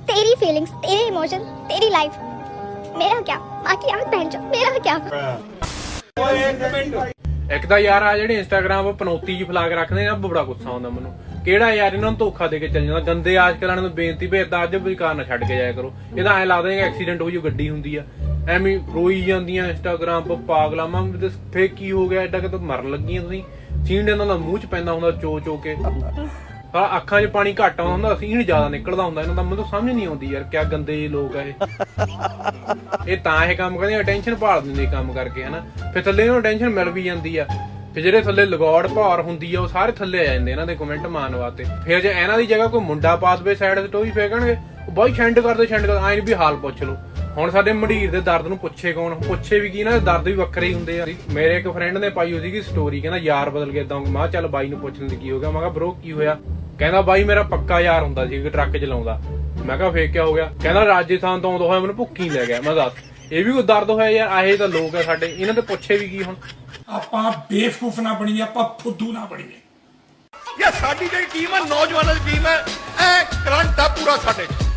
तेरी फीलिंग्स तेरे इमोशन तेरी लाइफ मेरा क्या माँ की आंख पहन जाओ मेरा क्या ਇੱਕ ਤਾਂ ਯਾਰ ਆ ਜਿਹੜੇ ਇੰਸਟਾਗ੍ਰਾਮ 'ਤੇ ਪਨੌਤੀ ਜੀ ਫਲਾ ਕੇ ਰੱਖਦੇ ਨੇ ਨਾ ਬੜਾ ਗੁੱਸਾ ਆਉਂਦਾ ਮੈਨੂੰ ਕਿਹੜਾ ਯਾਰ ਇਹਨਾਂ ਨੂੰ ਧੋਖਾ ਦੇ ਕੇ ਚੱਲ ਜਾਂਦਾ ਗੰਦੇ ਆਸ਼ਕ ਵਾਲਿਆਂ ਨੂੰ ਬੇਨਤੀ ਵੀ ਏਦਾਂ ਅੱਜ ਵਿਕਾਰ ਨਾ ਛੱਡ ਕੇ ਜਾਇਆ ਕਰੋ ਇਹਦਾ ਐ ਲੱਗਦਾ ਹੈ ਐਕਸੀਡੈਂਟ ਹੋ ਜੂ ਗੱਡੀ ਹੁੰਦੀ ਆ ਐਵੇਂ ਰੋਈ ਜਾਂਦੀਆਂ ਇੰਸਟਾਗ੍ਰਾਮ 'ਤੇ ਪਾਗਲਾਂ ਮੈਂ ਫੇਰ ਕੀ ਹੋ ਗਿਆ ਐਡਾ ਕਿ ਮਰਨ ਲੱਗੀਆਂ ਤੁਸੀਂ ਸੀਂਡ ਇਹਨਾਂ ਦਾ ਮੂੰਹ 'ਚ ਪੈਂਦਾ ਹੁੰਦਾ ਚੋ ਚੋ ਕੇ ਆ ਅੱਖਾਂ 'ਚ ਪਾਣੀ ਘੱਟ ਆਉਂਦਾ ਹੁੰਦਾ ਸੀਂਡ ਜ਼ਿਆਦਾ ਨਿਕਲਦਾ ਹੁੰਦਾ, ਇਹਨਾਂ ਦਾ ਮੈਨੂੰ ਸਮਝ ਨਹੀਂ ਆਉਂਦੀ ਯਾਰ, ਕਿਆ ਗੰਦੇ ਜਿਹੇ ਲੋਕ ਆ ਇਹ। ਇਹ ਤਾਂ ਇਹ ਕੰਮ ਕਰਦੇ ਅਟੈਂਸ਼ਨ ਭਾਲ ਦਿੰਦੇ ਕੰਮ ਕਰਕੇ, ਹਨਾ। ਫਿਰ ਥੱਲੇ ਨੂੰ ਅਟੈਂਸ਼ਨ ਮਿਲ ਵੀ ਜਾਂਦੀ ਆ। ਤੇ ਜਿਹੜੇ ਥੱਲੇ ਲਗੌੜ ਭਾਰ ਹੁੰਦੀ ਆ, ਉਹ ਸਾਰੇ ਥੱਲੇ ਆ ਜਾਂਦੇ ਇਹਨਾਂ ਦੇ ਕਮੈਂਟ ਮਾਰਨ ਵਾਸਤੇ। ਫਿਰ ਜੇ ਇਹਨਾਂ ਦੀ ਜਗ੍ਹਾ ਕੋਈ ਮੁੰਡਾ ਪਾਸਵੇ ਸਾਈਡ ਤੇ ਟੋਈ ਫੇਕਣਗੇ, ਉਹ ਬਾਈ ਛੰਡ ਕਰਦੇ ਛੰਡ ਕਰਦੇ ਐਂ ਵੀ ਹਾਲ ਪੁੱਛ ਲਓ। ਹੁਣ ਸਾਡੇ ਮੰਡੀਰ ਦੇ ਦਰਦ ਨੂੰ ਪੁੱਛੇ ਕੌਣ? ਪੁੱਛੇ ਵੀ ਕੀ ਨਾ ਦਰਦ ਵੀ ਵੱਖਰੇ ਹੀ ਹੁੰਦੇ ਆ। ਮੇਰੇ ਇੱਕ ਫਰੈਂਡ ਨੇ ਪਾਈ ਹੋਈ ਸੀਗੀ ਸਟੋਰੀ ਕਹਿੰਦਾ ਯਾਰ ਬਦਲ ਗਿਆ। ਇਦਾਂ ਮੈਂ ਕਿਹਾ ਚੱਲ ਬਾਈ ਨੂੰ ਪੁੱਛਣ ਦੀ ਕੀ ਹੋ ਗਿਆ। ਮੈਂ ਕਿਹਾ ਬ్రో ਕੀ ਹੋਇਆ? ਕਹਿੰਦਾ ਬਾਈ ਮੇਰਾ ਪੱਕਾ ਯਾਰ ਹੁੰਦਾ ਸੀ ਕਿ ਟਰੱਕ ਚਲਾਉਂਦਾ। ਮੈਂ ਕਿਹਾ ਫੇਕ ਕਿਆ ਹੋ ਗਿਆ? ਕਹਿੰਦਾ ਰਾਜਸਥਾਨ ਤੋਂ ਆਉਂਦਾ ਹੋਇਆ ਮੈਨੂੰ ਭੁੱਕੀ ਲੈ ਗਿਆ ਮੈਂ ਦੱਸ। ਇਹ ਵੀ ਕੋਈ ਦਰਦ ਹੋਇਆ ਯਾਰ ਆਹੇ ਤਾਂ ਲੋਕ ਆ ਸਾਡੇ ਇਹਨਾਂ ਤੇ ਪੁੱਛੇ ਵੀ ਕੀ ਹੁਣ? ਆਪਾਂ ਬੇਵਕੂਫ ਨਾ ਬਣੀਏ ਆਪਾਂ ਫੁੱਦੂ ਨਾ ਬਣੀਏ। ਇਹ ਸਾਡੀ ਜਿਹੜੀ ਟੀਮ ਹੈ ਨੌਜਵਾਨਾਂ ਦੀ ਟੀਮ ਹੈ ਐ ਕਰੰਟ ਆ ਪੂਰਾ ਸਾਡੇ 'ਚ।